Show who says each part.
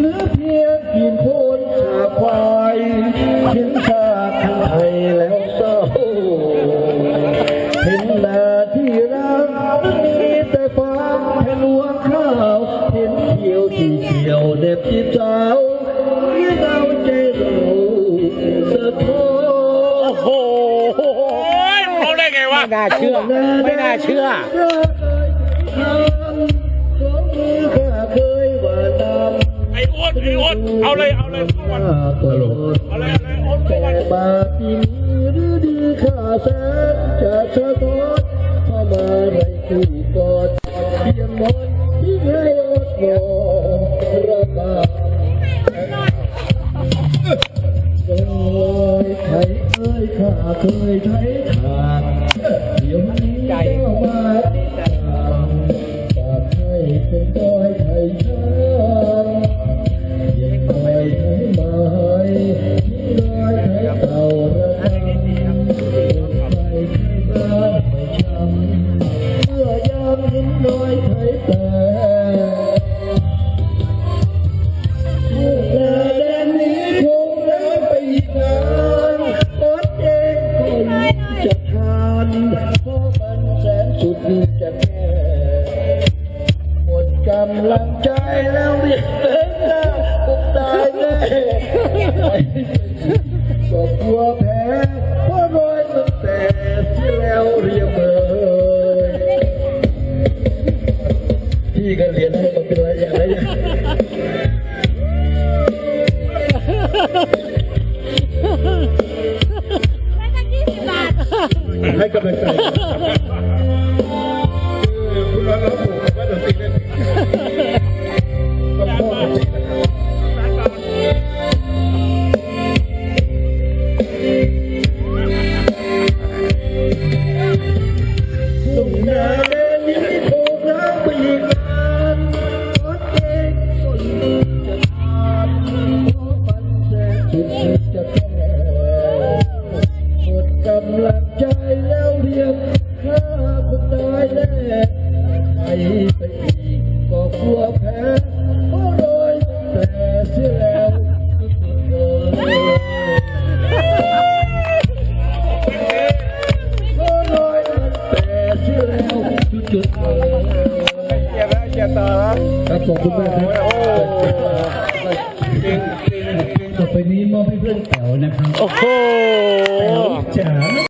Speaker 1: หรือเพียงกินพูนชาควายเห็นชาทั้งไทยแล้วเศร้าเห็นหน้าที่รักมีแต่ฟ้าแค่ลวงข้าวเห็นเขียวที่เขียวเด็บที่เจ้ายิ่งเอาใจเราสะท้อโอ้
Speaker 2: โหไม่น่า
Speaker 1: เชื่อ ไม่น่าเชื่อ ดำไอ้อ้วนไอ้อ้วนเอาเลยเอาเลยทุกวันตลอดเอาเลยเอาเลยอ้วนทุกวันมาปีนี้ฤดีข้าแสนจะสะท้อนเข้ามาในคู่กอดเพียงมนที่ให้อดวอนระบาดโอ้ยไทยเอ้ยข้าเคยไทยทาน เพราะมันแสนสุดจะแก่หมดกำลังใจแล้วเรียกเต้นนะผมตายแน่ก็กลัวแพ้เพราะรอยตั้งแต่ที่แล้วเรียบเลยพี่ก็เรียนให้มันเป็นอะไรอย่างไรอย่าง
Speaker 2: ใ
Speaker 1: แล้วเรียกข้าคนตายแน่ไปไปอีกก็กลัวแพ้เพราะรอยตั้งแต่เสียแล้วเออโอ้ยแต่เชื่อแล้วจุดๆเลยเชียร์แล้วเช
Speaker 2: ียร์ต่อแล้ว
Speaker 1: ครับขอบคุณมากครับโอ้จริงจริงต่อไปนี้มอบให้เพื่อนแถวนะครับ โอ้โหแถวจ๋า